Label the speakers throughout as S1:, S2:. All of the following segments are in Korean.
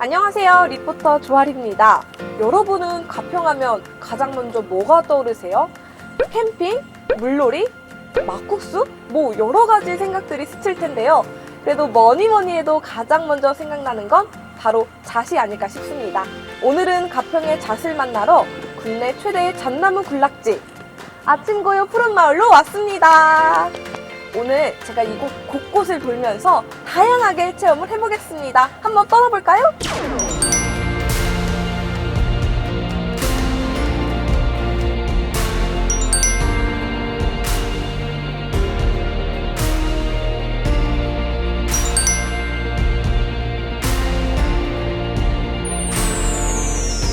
S1: 안녕하세요. 리포터 조아리입니다. 여러분은 가평하면 가장 먼저 뭐가 떠오르세요? 캠핑? 물놀이? 막국수? 뭐 여러 가지 생각들이 스칠 텐데요. 그래도 뭐니 뭐니 해도 가장 먼저 생각나는 건 바로 잣이 아닐까 싶습니다. 오늘은 가평의 잣을 만나러 국내 최대의 잣나무 군락지 아침고요 푸른 마을로 왔습니다. 오늘 제가 이곳 곳곳을 돌면서 다양하게 체험을 해보겠습니다. 한번 떠나볼까요?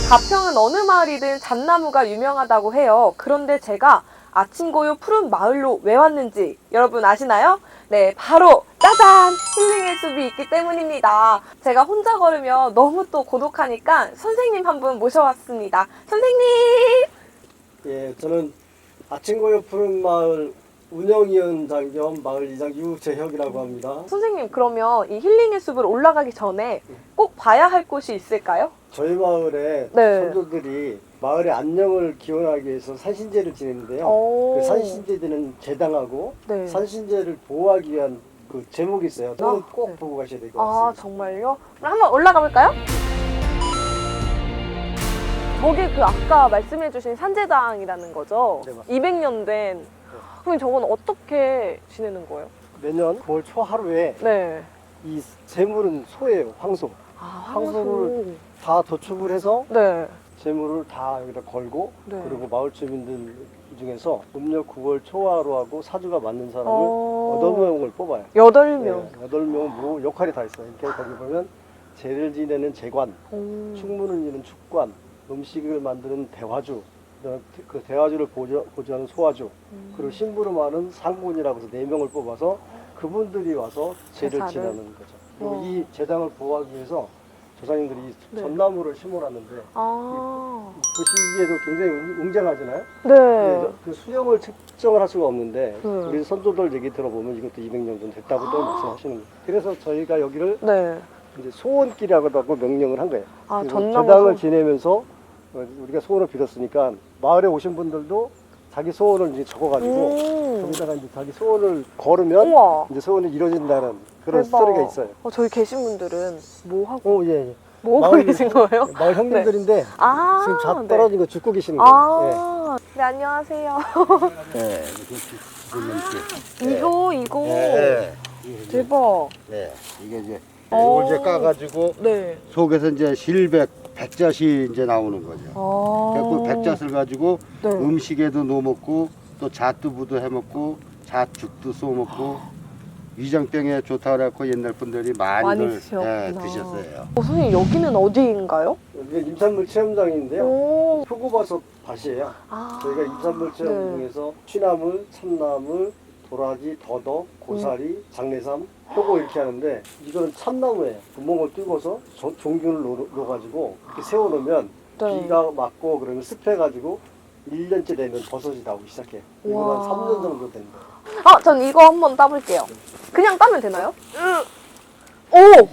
S1: 가평은 어느 마을이든 잣나무가 유명하다고 해요. 그런데 제가 아침고요 푸른 마을로 왜 왔는지 여러분 아시나요? 네, 바로 짜잔! 힐링의 숲이 있기 때문입니다. 제가 혼자 걸으면 너무 또 고독하니까 선생님 한 분 모셔왔습니다. 선생님!
S2: 예, 저는 아침고요 푸른 마을 운영위원장 겸 마을 이장 유재혁이라고 합니다.
S1: 선생님, 그러면 이 힐링의 숲을 올라가기 전에 꼭 봐야 할 곳이 있을까요?
S2: 저희 마을에
S1: 네.
S2: 선조들이 마을의 안녕을 기원하기 위해서 산신제를 지내는데요.
S1: 오.
S2: 그 산신제들은 제당하고
S1: 네.
S2: 산신제를 보호하기 위한 그 제목이 있어요.
S1: 아,
S2: 꼭
S1: 네.
S2: 보고 가셔야 될 것
S1: 아,
S2: 같습니다.
S1: 정말요? 그럼 한번 올라가 볼까요? 저게 그 아까 말씀해주신 산재당이라는 거죠?
S2: 네, 맞습니다.
S1: 200년 된. 그럼 저건 어떻게 지내는 거예요?
S2: 매년 9월 초 하루에
S1: 네.
S2: 이 재물은 소예요, 황소.
S1: 아,
S2: 황소를 다 도축을 해서
S1: 네.
S2: 재물을 다 여기다 걸고
S1: 네.
S2: 그리고 마을 주민들 중에서 음력 9월 초하루 하고 사주가 맞는 사람을
S1: 어.
S2: 여덟 명을 뽑아요.
S1: 여덟 명.
S2: 예, 여덟 명은 뭐 역할이 다 있어요. 이렇게 거기 보면 제를 지내는 제관,
S1: 오.
S2: 축문을 이는 축관, 음식을 만드는 대화주, 그다음에 그 대화주를 보조, 보조 하는 소화주,
S1: 음.
S2: 그리고 신부름하는 상군이라고 해서 네 명을 뽑아서 그분들이 와서 제를
S1: 제사를?
S2: 지내는 거죠. 그리고
S1: 어.
S2: 이 제당을 보호하기 위해서 조상님들이 이
S1: 네.
S2: 전나무를 심어놨는데
S1: 아.
S2: 보시기에도 굉장히 웅- 웅장하잖아요.
S1: 네.
S2: 그래서 그 수령을 측정을 할 수가 없는데
S1: 네.
S2: 우리 선조들 얘기 들어보면 이것도 200년 전 됐다고 또 말씀하시는 거예요. 그래서 저희가 여기를
S1: 네.
S2: 이제 소원길이라고 하고 명령을 한 거예요.
S1: 아, 전나무
S2: 제당을
S1: 소-
S2: 지내면서 어, 우리가 소원을 빌었으니까 마을에 오신 분들도 자기 소원을 이제 적어가지고
S1: 음.
S2: 거기다가 이제 자기 소원을 걸으면
S1: 우와.
S2: 이제 소원이 이루어진다는 그런
S1: 대박.
S2: 스토리가 있어요.
S1: 어, 저기 계신 분들은 뭐 하고,
S2: 오, 예, 예.
S1: 뭐 하고
S2: 마을-
S1: 계신 거예요?
S2: 마을 형님들인데
S1: 아.
S2: 지금 잡
S1: 네.
S2: 떨어진 거 죽고 계시는 거예요.
S1: 아. 네, 안녕하세요.
S3: 네,
S1: 이거, 이거.
S3: 네,
S1: 대박.
S3: 네. 이게 이제
S1: 어.
S3: 이걸 이제 까가지고
S1: 네.
S3: 속에서 이제 실백, 백잣이 이제 나오는 거죠.
S1: 아.
S3: 그 백잣을 가지고
S1: 네.
S3: 음식에도 넣어 먹고 또 잣두부도 해 먹고 잣죽도 쏘 먹고 위장병에 좋다 그래갖고 옛날 분들이
S1: 많이
S3: 많이들
S1: 드셨구나.
S3: 예, 드셨어요.
S1: 어, 선생님, 여기는 어디인가요?
S2: 여기가 임산물 체험장인데요.
S1: 오.
S2: 표고버섯 밭이에요.
S1: 아.
S2: 저희가 임산물 체험
S1: 네.
S2: 중에서 취나물, 참나물, 도라지, 더덕, 고사리,
S1: 음.
S2: 장례삼, 표고 이렇게 하는데 이거는 참나무예요. 구멍을 뚫고서 조- 종균을 놓- 놓아가지고 이렇게 세워놓으면
S1: 네.
S2: 비가 맞고 그러면 습해가지고 1년째 되면 버섯이 나오기 시작해요. 이거
S1: 와.
S2: 한 3년 정도 된 거예요.
S1: 아, 전 이거 한번 따볼게요. 그냥 따면 되나요? 오!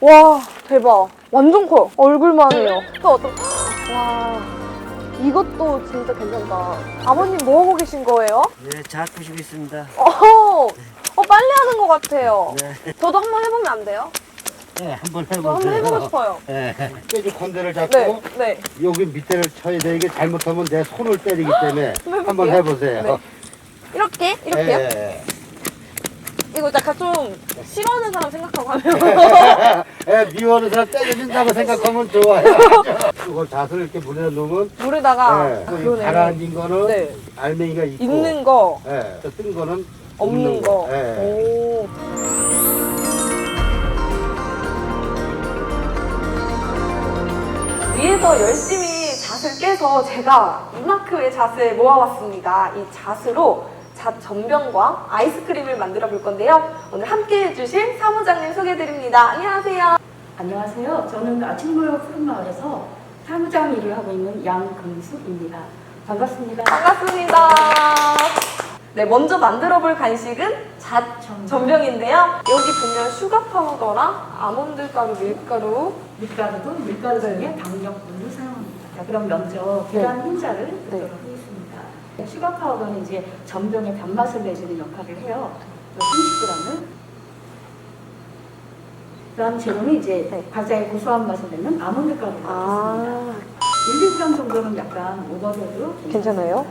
S1: 와, 대박. 완전 커요. 얼굴만 해요. 또 어떤, 와. 이것도 진짜 괜찮다. 아버님 뭐 하고 계신 거예요?
S4: 네, 잘 보시고 있습니다.
S1: 어, 어 빨리 하는 것 같아요.
S4: 네,
S1: 저도 한번 해보면 안 돼요?
S3: 네, 한번
S1: 저 한번 해보고 싶어요.
S3: 네. 뼈지 건대를 잡고
S1: 네, 네.
S3: 여기 밑에를 쳐야 돼. 이게 잘못하면 내 손을 때리기 때문에. 한번 해보세요.
S1: 네. 이렇게? 이렇게요?
S3: 예.
S1: 이거 약간 좀 싫어하는 사람 생각하고 하면.
S3: 예, 미워하는 사람 때려준다고 생각하면 좋아요. 그걸 잣을 이렇게 물에 넣으면
S1: 물에다가,
S3: 예, 그
S1: 그러네.
S3: 가라앉은 거는
S1: 네.
S3: 알맹이가 있고
S1: 있는 거,
S3: 예, 또뜬 거는
S1: 없는 거.
S3: 예.
S1: 오. 위에서 열심히 잣을 깨서 제가 이만큼의 잣을 모아왔습니다. 이 잣으로 잣 전병과 아이스크림을 만들어 볼 건데요. 오늘 함께 해주실 사무장님 소개해드립니다. 안녕하세요.
S5: 안녕하세요. 저는 아침고요 푸른마을에서 사무장 일을 하고 있는 양금숙입니다. 반갑습니다.
S1: 반갑습니다. 네, 먼저 만들어 볼 간식은 잣
S5: 전-
S1: 전병인데요. 여기 보면 슈가 파우더랑 아몬드 가루, 밀가루.
S5: 밀가루도 밀가루 중에
S1: 네.
S5: 당력분을 사용합니다. 자, 그럼 먼저 계란 흰자를
S1: 네.
S5: 하겠습니다. 슈가 파우더는 이제 전병의 단맛을 내주는 역할을 해요. 30g을. 그다음 재료는 이제
S1: 네.
S5: 과자의 고소한 맛을 내는 아몬드 가루를 넣겠습니다.
S1: 아,
S5: 1, 2g 정도는 약간 오버해도
S1: 괜찮아요?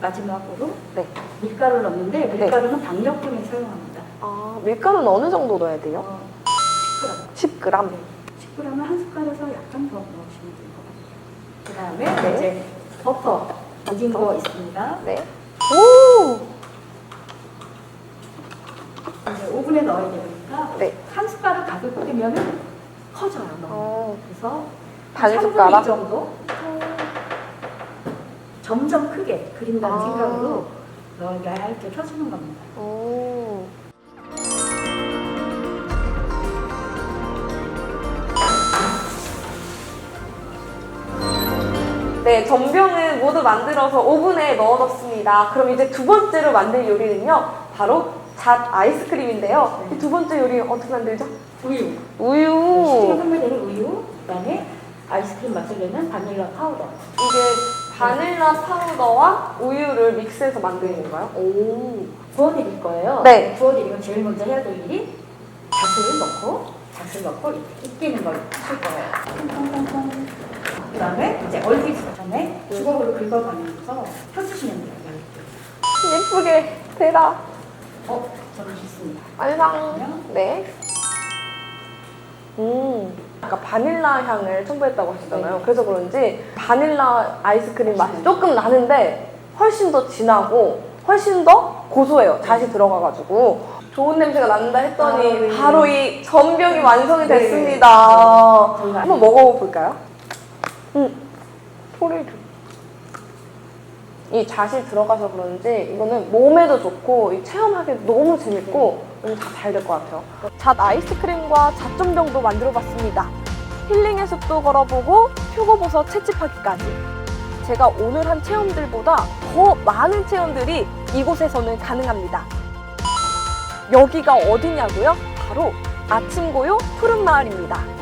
S5: 마지막으로
S1: 네.
S5: 밀가루를 넣는데 밀가루는 당력분을 사용합니다.
S1: 아, 밀가루는 어느 정도 넣어야 돼요?
S5: 어, 10g.
S1: 10g.
S5: 10g을 한 숟갈에서 약간 더 넣으시면 될 것 같아요. 그 다음에
S1: 네.
S5: 이제 버터 다진 거 있습니다.
S1: 네. 오!
S5: 이제 오븐에 넣어야 되니까
S1: 네.
S5: 한 숟갈을 가득 뜨면 커져요. 너무.
S1: 어,
S5: 그래서
S1: 반
S5: 3분의
S1: 숟가락?
S5: 2 정도 점점 크게 그린다는
S1: 아.
S5: 생각으로 넣어 얇게 펴주는 겁니다.
S1: 오. 네, 전병은 모두 만들어서 오븐에 넣어뒀습니다. 그럼 이제 두 번째로 만들 요리는요, 바로 잣 아이스크림인데요.
S5: 네.
S1: 이두 번째 요리 어떻게 만들죠?
S5: 우유.
S1: 우유.
S5: 판매되는 우유, 그다음에 아이스크림 맛을 내는 바닐라 파우더.
S1: 이게 바닐라 파우더와 우유를 믹스해서 만드는 건가요? 오.
S5: 부어드릴 거예요.
S1: 네.
S5: 부어드리면 제일 먼저 해야 될 일이 잣을 넣고 잣을 넣고 익히는 걸 하실 거예요. 통통통통. 그 다음에 이제 얼기 전에 주걱으로 긁어가면서 펴주시면 돼요.
S1: 예쁘게 되라.
S5: 어, 저는 좋습니다.
S1: 완성. 네. 음. 아까 바닐라 향을 첨부했다고 하시잖아요.
S5: 네.
S1: 그래서 그런지 바닐라 아이스크림 맛이 조금 나는데 훨씬 더 진하고 훨씬 더 고소해요. 잣이 들어가가지고 좋은 냄새가 난다 했더니
S5: 아, 네.
S1: 바로 이 전병이 완성이
S5: 네.
S1: 됐습니다.
S5: 저희가
S1: 한번 먹어볼까요? 음, 소리를 좀. 이 잣이 들어가서 그런지 이거는 몸에도 좋고 이 체험하기 너무 재밌고 너무 다 잘 될 것 같아요. 잣 아이스크림과 잣전병도 만들어봤습니다. 힐링의 숲도 걸어보고 표고버섯 채집하기까지. 제가 오늘 한 체험들보다 더 많은 체험들이 이곳에서는 가능합니다. 여기가 어디냐고요? 바로 아침고요 푸른마을입니다.